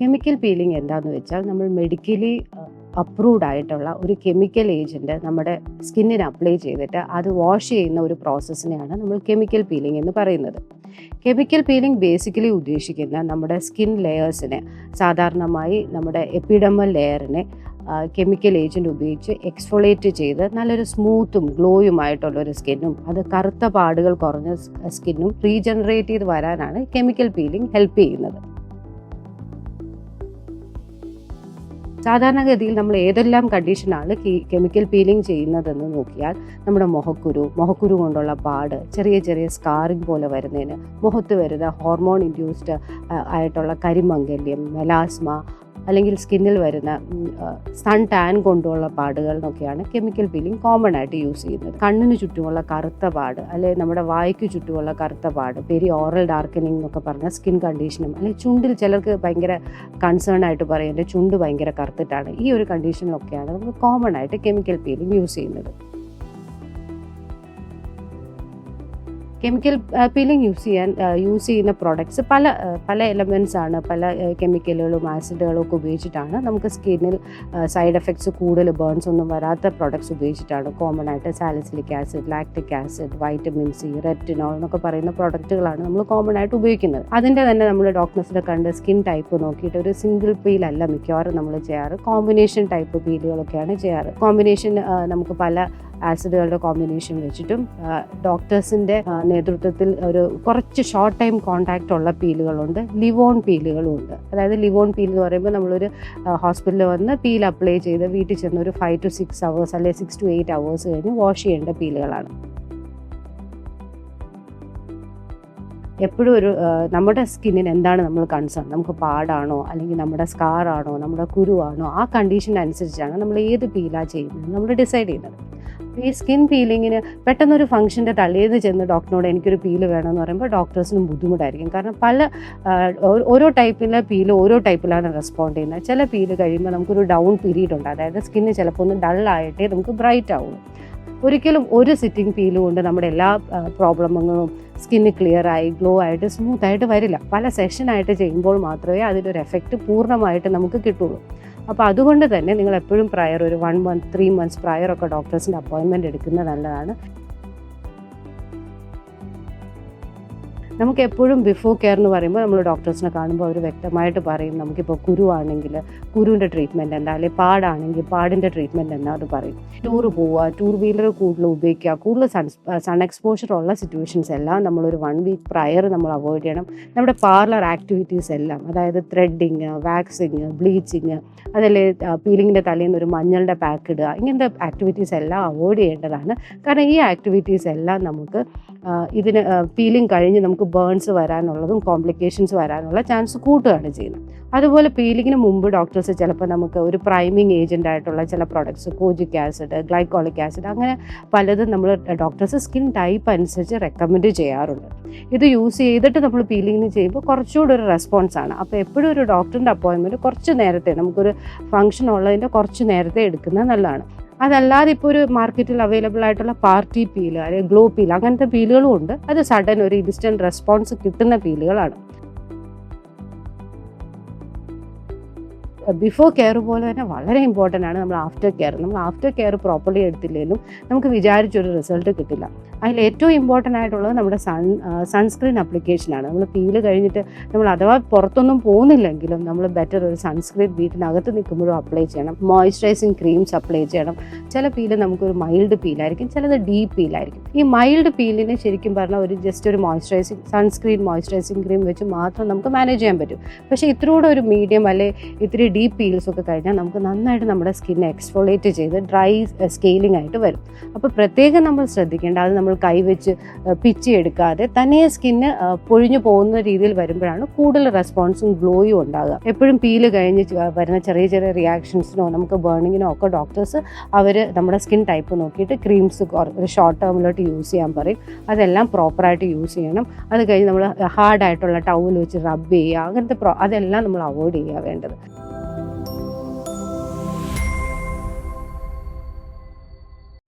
Chemical peeling എന്താണെന്ന് വെച്ചാൽ നമ്മൾ മെഡിക്കലി അപ്രൂവ്ഡ് ആയിട്ടുള്ള ഒരു കെമിക്കൽ ഏജന്റ് നമ്മുടെ സ്കിന്നിന് അപ്ലൈ ചെയ്തിട്ട് അത് വാഷ് ചെയ്യുന്ന ഒരു പ്രോസസ്സിനെയാണ് നമ്മൾ കെമിക്കൽ പീലിംഗ് എന്ന് പറയുന്നത്. കെമിക്കൽ പീലിംഗ് ബേസിക്കലി ഉദ്ദേശിക്കുന്ന നമ്മുടെ സ്കിൻ ലെയേഴ്സിനെ സാധാരണമായി നമ്മുടെ എപ്പിഡമൽ ലെയറിനെ കെമിക്കൽ ഏജന്റ് ഉപയോഗിച്ച് എക്സ്ഫോളേറ്റ് ചെയ്ത് നല്ലൊരു സ്മൂത്തും ഗ്ലോയുമായിട്ടുള്ള ഒരു സ്കിന്നും അത് കറുത്ത പാടുകൾ കുറഞ്ഞ സ്കിന്നും റീജനറേറ്റ് ചെയ്ത് വരാനാണ് കെമിക്കൽ പീലിംഗ് ഹെൽപ്പ് ചെയ്യുന്നത്. സാധാരണഗതിയിൽ നമ്മൾ ഏതെല്ലാം കണ്ടീഷനാണ് കെമിക്കൽ പീലിംഗ് ചെയ്യുന്നതെന്ന് നോക്കിയാൽ നമ്മുടെ മുഖക്കുരു മുഖക്കുരു കൊണ്ടുള്ള പാട് ചെറിയ ചെറിയ സ്കാറിങ് പോലെ വരുന്നതിന് മുഖത്ത് വരുന്ന ഹോർമോൺ ഇൻഡ്യൂസ്ഡ് ആയിട്ടുള്ള കരിമംഗല്യം മെലാസ്മ അല്ലെങ്കിൽ സ്കിന്നിൽ വരുന്ന സൺ ടാൻ കൊണ്ടുള്ള പാടുകൾ എന്നൊക്കെയാണ് കെമിക്കൽ പീലിംഗ് കോമൺ ആയിട്ട് യൂസ് ചെയ്യുന്നത്. കണ്ണിന് ചുറ്റുമുള്ള കറുത്ത പാട് അല്ലെങ്കിൽ നമ്മുടെ വായ്ക്ക് ചുറ്റുമുള്ള കറുത്ത പാട് പെരി ഓറൽ ഡാർക്കനിങ് എന്നൊക്കെ പറഞ്ഞ സ്കിൻ കണ്ടീഷനും അല്ലെങ്കിൽ ചുണ്ടിൽ ചിലർക്ക് ഭയങ്കര കൺസേൺ ആയിട്ട് പറയും എന്റെ ചുണ്ട് ഭയങ്കര കറുത്തിട്ടാണ്. ഈ ഒരു കണ്ടീഷനിലൊക്കെയാണ് നമുക്ക് കോമൺ ആയിട്ട് കെമിക്കൽ പീലിംഗ് യൂസ് ചെയ്യുന്നത്. കെമിക്കൽ പീലിംഗ് യൂസ് ചെയ്യാൻ യൂസ് ചെയ്യുന്ന പ്രോഡക്ട്സ് പല പല എലമെന്റ്സ് ആണ് പല കെമിക്കലുകളും ആസിഡുകളും ഒക്കെ ഉപയോഗിച്ചിട്ടാണ് നമുക്ക് സ്കിന്നിൽ സൈഡ് എഫക്ട്സ് കൂടുതൽ ബേൺസ് ഒന്നും വരാത്ത പ്രോഡക്ട്സ് ഉപയോഗിച്ചിട്ടാണ്. കോമൺ ആയിട്ട് salicylic acid lactic acid vitamin C retinol എന്നൊക്കെ പറയുന്ന പ്രോഡക്റ്റുകളാണ് നമ്മൾ കോമൺ ആയിട്ട് ഉപയോഗിക്കുന്നത്. അതിന്റെ തന്നെ നമ്മൾ ഡോക്ടേഴ്സിനെ കണ്ട് സ്കിൻ ടൈപ്പ് നോക്കിയിട്ട് ഒരു സിംഗിൾ പീലല്ല മിക്കവാറും നമ്മൾ ചെയ്യാറ്. കോമ്പിനേഷൻ ടൈപ്പ് പീലുകളൊക്കെയാണ് ചെയ്യാറ്. കോമ്പിനേഷൻ നമുക്ക് പല ആസിഡുകളുടെ കോമ്പിനേഷൻ വെച്ചിട്ടും ഡോക്ടേഴ്സിന്റെ നേതൃത്വത്തിൽ ഒരു കുറച്ച് ഷോർട്ട് ടൈം കോണ്ടാക്റ്റ് ഉള്ള പീലുകളുണ്ട് ലിവോൺ പീലുകളും ഉണ്ട് അതായത് ലിവോൺ പീൽ എന്ന് പറയുമ്പോൾ നമ്മളൊരു ഹോസ്പിറ്റലിൽ വന്ന് പീൽ അപ്ലൈ ചെയ്ത് വീട്ടിൽ ചെന്ന് ഒരു ഫൈവ് ടു സിക്സ് അവേഴ്സ് അല്ലെങ്കിൽ സിക്സ് ടു എയ്റ്റ് അവേഴ്സ് കഴിഞ്ഞ് വാഷ് ചെയ്യേണ്ട പീലുകളാണ്. എപ്പോഴും ഒരു നമ്മുടെ സ്കിന്നിന് എന്താണ് നമ്മൾ കൺസേൺ നമുക്ക് പാടാണോ? അല്ലെങ്കിൽ നമ്മുടെ സ്കാറാണോ നമ്മുടെ കുരുവാണോ ആ കണ്ടീഷൻ അനുസരിച്ചാണ് നമ്മൾ ഏത് പീലാണ് ചെയ്യുന്നത്? നമ്മൾ ഡിസൈഡ് ചെയ്യുന്നത്. ഈ സ്കിൻ പീലിങ്ങിന് പെട്ടെന്നൊരു ഫംഗ്ഷന്റെ തലേന്ന് ചെന്ന് ഡോക്ടറിനോട് എനിക്കൊരു പീൽ വേണമെന്ന് പറയുമ്പോൾ ഡോക്ടേഴ്സിനും ബുദ്ധിമുട്ടായിരിക്കും. കാരണം പല ഓരോ ടൈപ്പിലെ പീൽ ഓരോ ടൈപ്പിലാണ് റെസ്പോണ്ട് ചെയ്യുന്നത്. ചില പീൽ കഴിയുമ്പോൾ നമുക്കൊരു ഡൗൺ പീരീഡ് ഉണ്ട് അതായത് സ്കിന്ന് ചിലപ്പോൾ ഒന്ന് ഡൾ ഡള്ളായിട്ടേ നമുക്ക് ബ്രൈറ്റ് ആവുള്ളൂ. ഒരിക്കലും ഒരു സിറ്റിംഗ് പീൽ കൊണ്ട് നമ്മുടെ എല്ലാ പ്രോബ്ലങ്ങളും സ്കിന്ന് ക്ലിയർ ആയി ഗ്ലോ ആയിട്ട് സ്മൂത്ത് ആയിട്ട് വരില്ല. പല സെഷനായിട്ട് ചെയ്യുമ്പോൾ മാത്രമേ അതിന്റെ എഫക്റ്റ് പൂർണമായിട്ട് നമുക്ക് കിട്ടുള്ളൂ. അപ്പോൾ അതുകൊണ്ട് തന്നെ നിങ്ങൾ എപ്പോഴും പ്രയർ ഒരു one month three months prior ഒക്കെ ഡോക്ടേഴ്സിന്റെ അപ്പോയിൻമെന്റ് എടുക്കുന്നത് നല്ലതാണ്. നമുക്ക് എപ്പോഴും ബിഫോർ കെയർ എന്ന് പറയുമ്പോൾ നമ്മൾ ഡോക്ടേഴ്സിനെ കാണുമ്പോൾ അവർ വ്യക്തമായിട്ട് പറയും. നമുക്കിപ്പോൾ കുരുവാണെങ്കിൽ കുരുവിന്റെ ട്രീറ്റ്മെന്റ് എന്താ? അല്ലെങ്കിൽ പാടാണെങ്കിൽ പാടിന്റെ ട്രീറ്റ്മെന്റ് എന്താ അത് പറയും. ടൂർ പോവുക ടൂർ വീലർ കൂടുതൽ ഉപയോഗിക്കുക കൂടുതൽ സൺ സൺ എക്സ്പോഷർ ഉള്ള സിറ്റുവേഷൻസ് എല്ലാം നമ്മളൊരു വൺ വീക്ക് പ്രയർ നമ്മൾ അവോയ്ഡ് ചെയ്യണം. നമ്മുടെ പാർലർ ആക്ടിവിറ്റീസ് എല്ലാം അതായത് ത്രെഡിങ് വാക്സിങ് ബ്ലീച്ചിങ് അതല്ലേ പീലിങ്ങിന്റെ തലേന്ന് ഒരു മഞ്ഞളുടെ പാക്ക് ഇടുക ഇങ്ങനത്തെ ആക്ടിവിറ്റീസ് എല്ലാം അവോയ്ഡ് ചെയ്യേണ്ടതാണ്. കാരണം ഈ ആക്ടിവിറ്റീസ് എല്ലാം നമുക്ക് ഇതിന് പീലിംഗ് കഴിഞ്ഞ് നമുക്ക് ബേൺസ് വരാനുള്ളതും കോംപ്ലിക്കേഷൻസ് വരാനുള്ള ചാൻസ് കൂട്ടുകയാണ് ചെയ്യുന്നത്. അതുപോലെ പീലിങ്ങിന് മുമ്പ് ഡോക്ടേഴ്സ് ചിലപ്പോൾ നമുക്ക് ഒരു പ്രൈമിങ് ഏജന്റ് ആയിട്ടുള്ള ചില products kojic acid glycolic acid അങ്ങനെ പലതും നമ്മൾ ഡോക്ടേഴ്സ് സ്കിൻ ടൈപ്പ് അനുസരിച്ച് റെക്കമെൻഡ് ചെയ്യാറുണ്ട്. ഇത് യൂസ് ചെയ്തിട്ട് നമ്മൾ പീലിങ്ങിന് ചെയ്യുമ്പോൾ കുറച്ചുകൂടി ഒരു റെസ്പോൺസ് ആണ്. അപ്പോൾ എപ്പോഴും ഒരു ഡോക്ടറിന്റെ അപ്പോയിൻമെന്റ് കുറച്ച് നേരത്തെ നമുക്കൊരു ഫംഗ്ഷൻ ഉള്ളതിന്റെ കുറച്ച് നേരത്തെ എടുക്കുന്നത് നല്ലതാണ്. അതല്ലാതെ ഇപ്പോൾ ഒരു മാർക്കറ്റിൽ അവൈലബിൾ ആയിട്ടുള്ള പാർട്ടി പീൽ അല്ലെങ്കിൽ ഗ്ലോ പീൽ അങ്ങനത്തെ പീലുകളും ഉണ്ട്. അത് സഡൻ ഒരു ഇൻസ്റ്റന്റ് റെസ്പോൺസ് കിട്ടുന്ന പീലുകളാണ് ബിഫോർ കെയർ പോലെ തന്നെ വളരെ ഇമ്പോർട്ടന്റ് ആണ് നമ്മൾ ആഫ്റ്റർ കെയർ നമ്മൾ ആഫ്റ്റർ കെയർ പ്രോപ്പർലി എടുത്തില്ലെങ്കിലും നമുക്ക് വിചാരിച്ചൊരു റിസൾട്ട് കിട്ടില്ല. അതിൽ ഏറ്റവും ഇമ്പോർട്ടന്റ് ആയിട്ടുള്ളത് നമ്മുടെ സൺ സൺസ്ക്രീൻ അപ്ലിക്കേഷനാണ് നമ്മൾ പീൽ കഴിഞ്ഞിട്ട് നമ്മൾ അഥവാ പുറത്തൊന്നും പോകുന്നില്ലെങ്കിലും നമ്മൾ ബെറ്റർ ഒരു സൺസ്ക്രീൻ വീട്ടിനകത്ത് നിൽക്കുമ്പോഴും അപ്ലൈ ചെയ്യണം. മോയ്സ്ചറൈസിങ് ക്രീംസ് അപ്ലൈ ചെയ്യണം. ചില പീൽ നമുക്കൊരു മൈൽഡ് പീലായിരിക്കും ചിലത് ഡീപ്പ് പീലായിരിക്കും ഈ മൈൽഡ് പീലിനെ ശരിക്കും പറഞ്ഞാൽ ഒരു ജസ്റ്റ് ഒരു മോയ്സ്ചറൈസിങ് സൺസ്ക്രീൻ മോയ്സ്ചറൈസിങ് ക്രീം വെച്ച് മാത്രം നമുക്ക് മാനേജ് ചെയ്യാൻ പറ്റും. പക്ഷേ ഇത്രയൂടെ ഒരു മീഡിയം അല്ലെ ഇത്തിരി ഡീപ്പ് പീൽസ് ഒക്കെ കഴിഞ്ഞാൽ നമുക്ക് നന്നായിട്ട് നമ്മുടെ സ്കിന്നെ എക്സ്ഫോളേറ്റ് ചെയ്ത് ഡ്രൈ സ്കെയിലിംഗ് ആയിട്ട് വരും. അപ്പോൾ പ്രത്യേകം നമ്മൾ ശ്രദ്ധിക്കേണ്ട അത് നമ്മൾ കൈവച്ച് പിച്ചി എടുക്കാതെ തനിയെ സ്കിന്ന് പൊഴിഞ്ഞു പോകുന്ന രീതിയിൽ വരുമ്പോഴാണ് കൂടുതൽ റെസ്പോൺസും ഗ്ലോയും ഉണ്ടാകുക എപ്പോഴും പീൽ കഴിഞ്ഞ് വരുന്ന ചെറിയ ചെറിയ റിയാക്ഷൻസിനോ നമുക്ക് ബേണിങ്ങിനോ ഒക്കെ ഡോക്ടേഴ്സ് അവർ നമ്മുടെ സ്കിൻ ടൈപ്പ് നോക്കിയിട്ട് ക്രീംസ് ഷോർട്ട് ടേമിലോട്ട് യൂസ് ചെയ്യാൻ പറയും. അതെല്ലാം പ്രോപ്പറായിട്ട് യൂസ് ചെയ്യണം. അത് കഴിഞ്ഞ് നമ്മൾ ഹാർഡായിട്ടുള്ള ടൗൽ വെച്ച് റബ്ബ് ചെയ്യുക അങ്ങനത്തെ പ്രോ അതെല്ലാം നമ്മൾ അവോയ്ഡ് ചെയ്യുക വേണ്ടത്.